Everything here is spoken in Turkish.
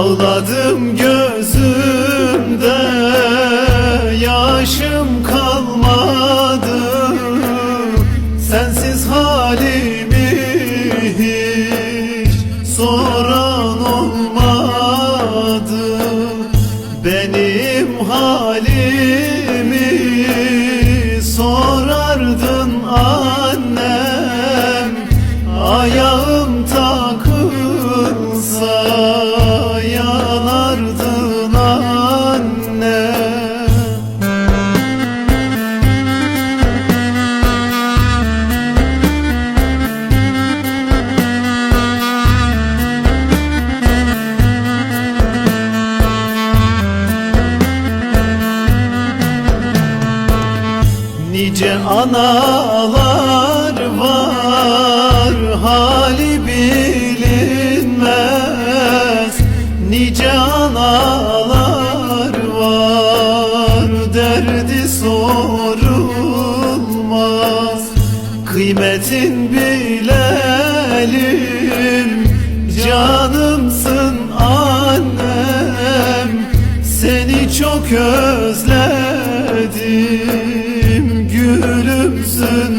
Ağladım gözümde yaşım kalmadı. Sensiz halimi hiç soran olmadı. Benim halimi sorardın annem. Ayağım Nice analar var hali bilinmez. Nice analar var derdi sorulmaz. Kıymetin bilelim canımsın annem. Seni çok özledim güzel